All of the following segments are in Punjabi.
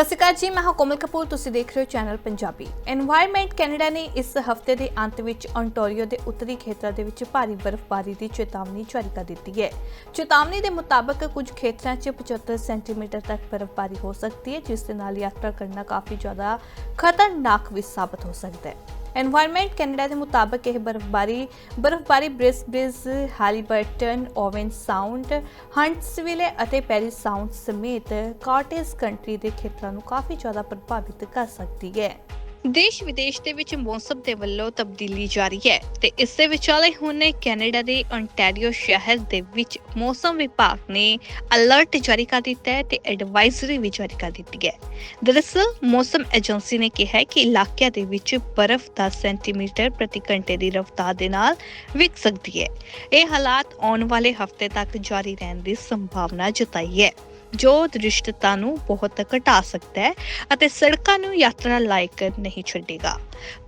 ਸਤਿ ਸ਼੍ਰੀ ਅਕਾਲ ਜੀ, ਮੈਂ ਹਾਂ ਕੋਮਲ ਕਪੂਰ, ਤੁਸੀਂ ਦੇਖ ਰਹੇ ਹੋ ਚੈਨਲ ਪੰਜਾਬੀ। এনवायरमेंट ਕੈਨੇਡਾ ਨੇ ਇਸ ਹਫ਼ਤੇ ਦੇ ਅੰਤ ਵਿੱਚ ਅੰਟੋਰੀਓ ਦੇ ਉੱਤਰੀ ਖੇਤਰਾਂ ਦੇ ਵਿੱਚ ਭਾਰੀ ਬਰਫ਼ਬਾਰੀ ਦੀ ਚੇਤਾਵਨੀ ਜਾਰੀ ਕਰ ਦਿੱਤੀ ਹੈ। ਚੇਤਾਵਨੀ ਦੇ ਮੁਤਾਬਕ ਕੁਝ ਖੇਤਰਾਂ 'ਚ 75 ਸੈਂਟੀਮੀਟਰ ਤੱਕ ਬਰਫ਼ਬਾਰੀ ਹੋ ਸਕਦੀ ਹੈ, ਜਿਸ ਦੇ ਨਾਲ ਯਾਤਰਾ ਕਰਨਾ ਕਾਫੀ ਜ਼ਿਆਦਾ ਖਤਰਨਾਕ ਵੀ ਸਾਬਤ ਹੋ ਸਕਦਾ ਹੈ। এনवायरमेंट ਕੈਨੇਡਾ ਦੇ ਮੁਤਾਬਕ ਇਹ ਬਰਫ਼ਬਾਰੀ ਬਰਫ਼ਬਾਰੀ ਬ੍ਰਿਸਬ੍ਰਿਜ ਹੈਲੀਬਰਟਨ ਓਵਨ ਸਾਊਂਡ ਹੰਟਸਵਿਲੇ ਅਤੇ ਪੈਰਿਸ ਸਾਊਂਡ ਸਮੇਤ ਕਾਰਟੇਜ ਕੰਟਰੀ ਦੇ ਖੇਤਰਾਂ ਨੂੰ ਕਾਫੀ ਜ਼ਿਆਦਾ ਪ੍ਰਭਾਵਿਤ ਕਰ ਸਕਦੀ ਹੈ। ਦੇਸ਼ ਵਿਦੇਸ਼ ਦੇ ਵਿੱਚ ਮੌਸਮ ਦੇ ਵੱਲੋਂ ਤਬਦੀਲੀ ਜਾਰੀ ਹੈ ਤੇ ਇਸ ਦੇ ਵਿਚਾਲੇ ਹੁਣ ਕੈਨੇਡਾ ਦੇ ontario ਸ਼ਹਿਰ ਦੇ ਵਿੱਚ ਮੌਸਮ ਵਿਭਾਗ ਨੇ ਅਲਰਟ ਜਾਰੀ ਕਰ ਦਿੱਤਾ ਹੈ ਤੇ ਐਡਵਾਈਜ਼ਰੀ ਵੀ ਜਾਰੀ ਕਰ ਦਿੱਤੀ ਹੈ। ਦਰਅਸਲ, ਮੌਸਮ ਏਜੰਸੀ ਨੇ ਕਿਹਾ ਹੈ ਕਿ ਇਲਾਕਿਆਂ ਦੇ ਵਿੱਚ ਬਰਫ਼ 10 ਸੈਂਟੀਮੀਟਰ ਪ੍ਰਤੀ ਘੰਟੇ ਦੀ ਰਫ਼ਤਾਰ ਦੇ ਨਾਲ ਵਿਕ ਸਕਦੀ ਹੈ। ਇਹ ਹਾਲਾਤ ਆਉਣ ਵਾਲੇ ਹਫ਼ਤੇ ਤੱਕ ਜਾਰੀ ਰਹਿਣ ਦੀ ਸੰਭਾਵਨਾ ਜਤਾਈ ਹੈ। ਜੋ ਦ੍ਰਿਸ਼ਟਤਾ ਨੂੰ ਬਹੁਤ ਘਟਾ ਸਕਦਾ ਹੈ ਅਤੇ ਸੜਕਾਂ ਨੂੰ ਯਾਤਰਾ ਲਾਇਕ ਨਹੀਂ ਛੱਡੇਗਾ।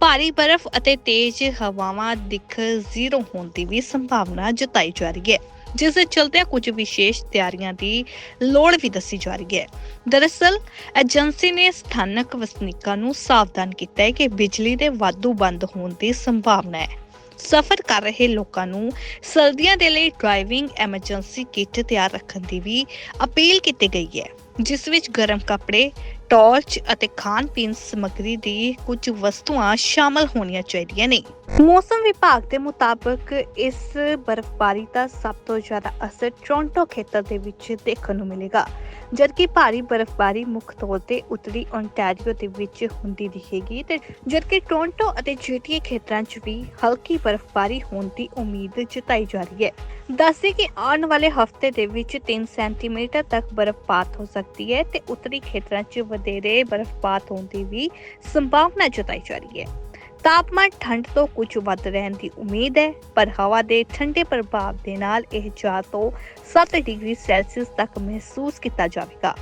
ਭਾਰੀ ਬਰਫ਼ ਅਤੇ ਤੇਜ਼ ਹਵਾਵਾਂ ਦਿੱਖ ਜ਼ੀਰੋ ਹੋਣ ਦੀ ਵੀ ਸੰਭਾਵਨਾ ਜਤਾਈ ਜਾ ਰਹੀ ਹੈ, ਜਿਸ ਦੇ ਚਲਦਿਆਂ ਕੁਝ ਵਿਸ਼ੇਸ਼ ਤਿਆਰੀਆਂ ਦੀ ਲੋੜ ਵੀ ਦੱਸੀ ਜਾ ਰਹੀ ਹੈ। ਦਰਅਸਲ, ਏਜੰਸੀ ਨੇ ਸਥਾਨਕ ਵਸਨੀਕਾਂ ਨੂੰ ਸਾਵਧਾਨ ਕੀਤਾ ਹੈ ਕਿ ਬਿਜਲੀ ਦੇ ਵਾਧੂ ਬੰਦ ਹੋਣ ਦੀ ਸੰਭਾਵਨਾ ਹੈ। ਸਫ਼ਰ ਕਰ ਰਹੇ ਲੋਕਾਂ ਨੂੰ ਸਰਦੀਆਂ ਦੇ ਲਈ ਡਰਾਈਵਿੰਗ ਐਮਰਜੈਂਸੀ ਕਿੱਟ ਤਿਆਰ ਰੱਖਣ ਦੀ ਵੀ ਅਪੀਲ ਕੀਤੀ ਗਈ ਹੈ, ਜਿਸ ਵਿੱਚ ਗਰਮ ਕੱਪੜੇ ਟਾਰਚ ਅਤੇ ਖਾਣ ਪੀਣ ਸਮੱਗਰੀ ਦੀ ਕੁਝ ਵਸਤੂਆਂ ਸ਼ਾਮਲ ਹੋਣੀਆਂ ਚਾਹੀਦੀਆਂ ਨੇ। ਮੌਸਮ ਵਿਭਾਗ ਦੇ ਮੁਤਾਬਕ ਇਸ ਬਰਫ਼ਬਾਰੀ ਦਾ ਸਭ ਤੋਂ ਜ਼ਿਆਦਾ ਅਸਰ ਟੋਰਾਂਟੋ ਖੇਤਰ ਦੇ ਵਿੱਚ ਦੇਖਣ ਨੂੰ ਮਿਲੇਗਾ, ਜਦਕਿ ਭਾਰੀ ਬਰਫ਼ਬਾਰੀ ਮੁੱਖ ਤੌਰ ਤੇ ਉੱਤਰੀ ontario ਦੇ ਵਿੱਚ ਹੁੰਦੀ ਦਿਖੇਗੀ ਤੇ ਜਦਕਿ ਟੋਰਾਂਟੋ ਅਤੇ ਜੀਟੀਏ ਖੇਤਰਾਂ 'ਚ ਵੀ ਹਲਕੀ ਬਰਫ਼ਬਾਰੀ ਹੋਣ ਦੀ ਉਮੀਦ ਜਤਾਈ ਜਾ ਰਹੀ ਹੈ। ਦੱਸਦੇ ਕਿ ਆਉਣ ਵਾਲੇ ਹਫ਼ਤੇ ਦੇ ਵਿੱਚ 3 ਸੈਂਟੀਮੀਟਰ ਤੱਕ ਬਰਫ਼ਪਾਤ ਹੋ ਸਕਦੀ ਹੈ ਤੇ ਉੱਤਰੀ ਖੇਤਰਾਂ 'ਚ ਵਧੇਰੇ ਬਰਫ਼ਪਾਤ ਹੋਣ ਦੀ ਵੀ ਸੰਭਾਵਨਾ ਜਤਾਈ ਜਾ ਰਹੀ ਹੈ। ਤਾਪਮਾਨ ਠੰਡ ਤੋਂ ਕੁਝ ਵੱਧ ਰਹਿਣ ਦੀ ਉਮੀਦ ਹੈ, ਪਰ ਹਵਾ ਦੇ ਠੰਡੇ ਪ੍ਰਭਾਵ ਦੇ ਨਾਲ ਇਹ 4 ਤੋਂ 7 ਡਿਗਰੀ ਸੈਲਸੀਅਸ ਤੱਕ ਮਹਿਸੂਸ ਕੀਤਾ ਜਾਵੇਗਾ।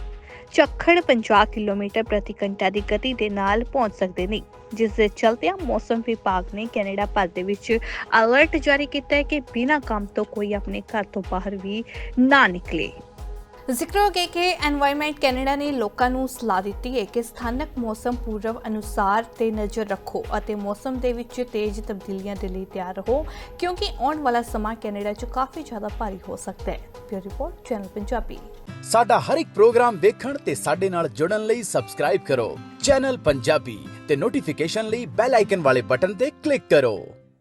ਝੱਖੜ 50 ਕਿਲੋਮੀਟਰ ਪ੍ਰਤੀ ਘੰਟਾ ਦੀ ਗਤੀ ਦੇ ਨਾਲ ਪਹੁੰਚ ਸਕਦੇ ਨੇ, ਜਿਸ ਦੇ ਚਲਦਿਆਂ ਮੌਸਮ ਵਿਭਾਗ ਨੇ ਕੈਨੇਡਾ ਭਰ ਦੇ ਵਿੱਚ ਅਲਰਟ ਜਾਰੀ ਕੀਤਾ ਹੈ ਕਿ ਬਿਨਾਂ ਕੰਮ ਤੋਂ ਕੋਈ ਆਪਣੇ ਘਰ ਤੋਂ ਬਾਹਰ ਵੀ ਨਾ ਨਿਕਲੇ। ਜ਼ਿਕਰਯੋਗ ਹੈ ਕਿ এনवायरमेंट ਕੈਨੇਡਾ ਨੇ ਲੋਕਾਂ ਨੂੰ ਸਲਾਹ ਦਿੱਤੀ ਹੈ ਕਿ ਸਥਾਨਕ ਮੌਸਮ ਪੂਰਵ ਅਨੁਸਾਰ ਤੇ ਨਜ਼ਰ ਰੱਖੋ ਅਤੇ ਮੌਸਮ ਦੇ ਵਿੱਚ ਤੇਜ਼ ਤਬਦੀਲੀਆਂ ਦੇ ਲਈ ਤਿਆਰ ਰਹੋ, ਕਿਉਂਕਿ ਆਉਣ ਵਾਲਾ ਸਮਾਂ ਕੈਨੇਡਾ 'ਚ ਕਾਫੀ ਜ਼ਿਆਦਾ ਭਾਰੀ ਹੋ ਸਕਦਾ ਹੈ। Bureau report, channel Punjabi. ਸਾਡਾ ਹਰ ਇੱਕ ਪ੍ਰੋਗਰਾਮ ਦੇਖਣ ਤੇ ਸਾਡੇ ਨਾਲ ਜੁੜਨ ਲਈ ਸਬਸਕ੍ਰਾਈਬ ਕਰੋ। ਚੈਨਲ ਪੰਜਾਬੀ ਤੇ ਨੋਟੀਫਿਕੇਸ਼ਨ ਲਈ ਬੈਲ ਆਈਕਨ ਵਾਲੇ ਬਟਨ ਤੇ ਕਲਿੱਕ ਕਰੋ।